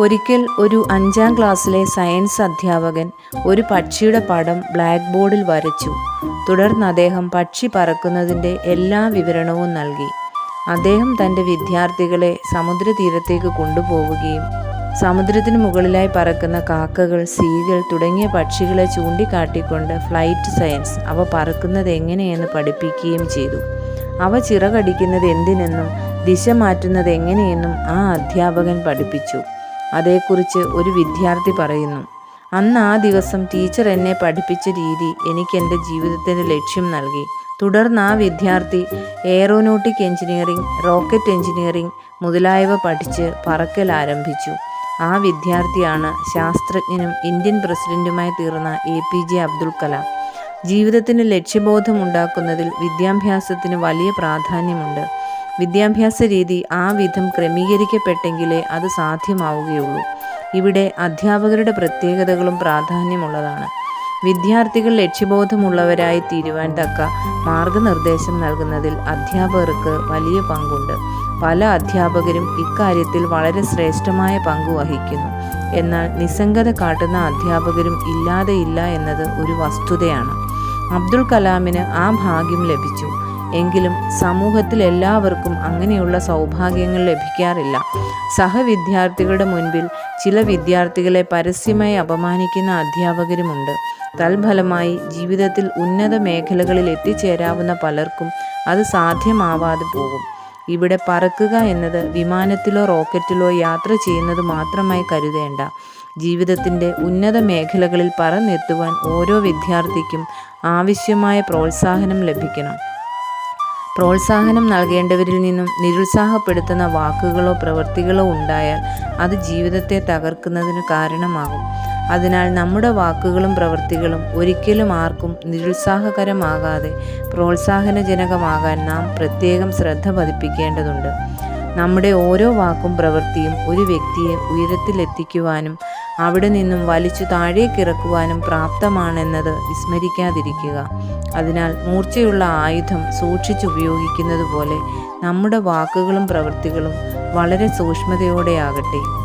ഒരിക്കൽ ഒരു അഞ്ചാം ക്ലാസ്സിലെ സയൻസ് അധ്യാപകൻ ഒരു പക്ഷിയുടെ പടം ബ്ലാക്ക് ബോർഡിൽ വരച്ചു. തുടർന്ന് അദ്ദേഹം പക്ഷി പറക്കുന്നതിന്റെ എല്ലാ വിവരണവും നൽകി. അദ്ദേഹം തന്റെ വിദ്യാർത്ഥികളെ സമുദ്രതീരത്തേക്ക് കൊണ്ടുപോവുകയും സമുദ്രത്തിന് മുകളിലായി പറക്കുന്ന കാക്കകൾ സീകൾ തുടങ്ങിയ പക്ഷികളെ ചൂണ്ടിക്കാട്ടിക്കൊണ്ട് ഫ്ലൈറ്റ് സയൻസ് അവ പറക്കുന്നത് എങ്ങനെയെന്ന് പഠിപ്പിക്കുകയും ചെയ്തു. അവ ചിറകടിക്കുന്നത് എന്തിനെന്നും ദിശ മാറ്റുന്നത് എങ്ങനെയെന്നും ആ അധ്യാപകൻ പഠിപ്പിച്ചു. അതേക്കുറിച്ച് ഒരു വിദ്യാർത്ഥി പറയുന്നു അന്ന് ആ ദിവസം ടീച്ചർ എന്നെ പഠിപ്പിച്ച രീതി എനിക്ക് എന്റെ ജീവിതത്തിന്റെ ലക്ഷ്യം നൽകി. തുടർന്ന് ആ വിദ്യാർത്ഥി എയറോനോട്ടിക് എഞ്ചിനീയറിംഗ് റോക്കറ്റ് എഞ്ചിനീയറിംഗ് മുതലായവ പഠിച്ച് പറക്കൽ ആരംഭിച്ചു. ആ വിദ്യാർത്ഥിയാണ് ശാസ്ത്രജ്ഞനും ഇന്ത്യൻ പ്രസിഡന്റുമായി തീർന്ന A P J Abdul Kalam. ജീവിതത്തിന് ലക്ഷ്യബോധം ഉണ്ടാക്കുന്നതിൽ വിദ്യാഭ്യാസത്തിന് വലിയ പ്രാധാന്യമുണ്ട്. വിദ്യാഭ്യാസ രീതി ആ വിധം ക്രമീകരിക്കപ്പെട്ടെങ്കിലേ അത് സാധ്യമാവുകയുള്ളൂ. ഇവിടെ അധ്യാപകരുടെ പ്രത്യേകതകളും പ്രാധാന്യമുള്ളതാണ്. വിദ്യാർത്ഥികൾ ലക്ഷ്യബോധമുള്ളവരായി തീരുവാൻ തക്ക മാർഗനിർദ്ദേശം നൽകുന്നതിൽ അധ്യാപകർക്ക് വലിയ പങ്കുണ്ട്. പല അധ്യാപകരും ഇക്കാര്യത്തിൽ വളരെ ശ്രേഷ്ഠമായ പങ്ക് വഹിക്കുന്നു. എന്നാൽ നിസ്സംഗത കാട്ടുന്ന അധ്യാപകരും ഇല്ലാതെയില്ല എന്നത് ഒരു വസ്തുതയാണ്. അബ്ദുൽ കലാമിന് ആ ഭാഗ്യം ലഭിച്ചു. എങ്കിലും സമൂഹത്തിൽ എല്ലാവർക്കും അങ്ങനെയുള്ള സൗഭാഗ്യങ്ങൾ ലഭിക്കാറില്ല. സഹവിദ്യാർത്ഥികളുടെ മുൻപിൽ ചില വിദ്യാർത്ഥികളെ പരസ്യമായി അപമാനിക്കുന്ന അധ്യാപകരുമുണ്ട്. തൽഫലമായി ജീവിതത്തിൽ ഉന്നത മേഖലകളിൽ എത്തിച്ചേരാവുന്ന പലർക്കും അത് സാധ്യമാവാതെ പോകും. ഇവിടെ പറക്കുക എന്നത് വിമാനത്തിലോ റോക്കറ്റിലോ യാത്ര ചെയ്യുന്നത് മാത്രമായി കരുതേണ്ട. ജീവിതത്തിന്റെ ഉന്നത മേഖലകളിൽ പറന്നെത്തുവാൻ ഓരോ വിദ്യാർത്ഥിക്കും ആവശ്യമായ പ്രോത്സാഹനം ലഭിക്കണം. പ്രോത്സാഹനം നൽകേണ്ടവരിൽ നിന്നും നിരുത്സാഹപ്പെടുത്തുന്ന വാക്കുകളോ പ്രവൃത്തികളോ ഉണ്ടായാൽ അത് ജീവിതത്തെ തകർക്കുന്നതിന് കാരണമാകും. അതിനാൽ നമ്മുടെ വാക്കുകളും പ്രവൃത്തികളും ഒരിക്കലും ആർക്കും നിരുത്സാഹകരമാകാതെ പ്രോത്സാഹനജനകമാകാൻ നാം പ്രത്യേകം ശ്രദ്ധ പതിപ്പിക്കേണ്ടതുണ്ട്. നമ്മുടെ ഓരോ വാക്കും പ്രവൃത്തിയും ഒരു വ്യക്തിയെ ഉയരത്തിലെത്തിക്കുവാനും അവിടെ നിന്നും വലിച്ചു താഴേക്കിറക്കുവാനും പ്രാപ്തമാണെന്നത് വിസ്മരിക്കാതിരിക്കുക. അതിനാൽ മൂർച്ചയുള്ള ആയുധം സൂക്ഷിച്ചുപയോഗിക്കുന്നത് പോലെ നമ്മുടെ വാക്കുകളും പ്രവൃത്തികളും വളരെ സൂക്ഷ്മതയോടെയാകട്ടെ.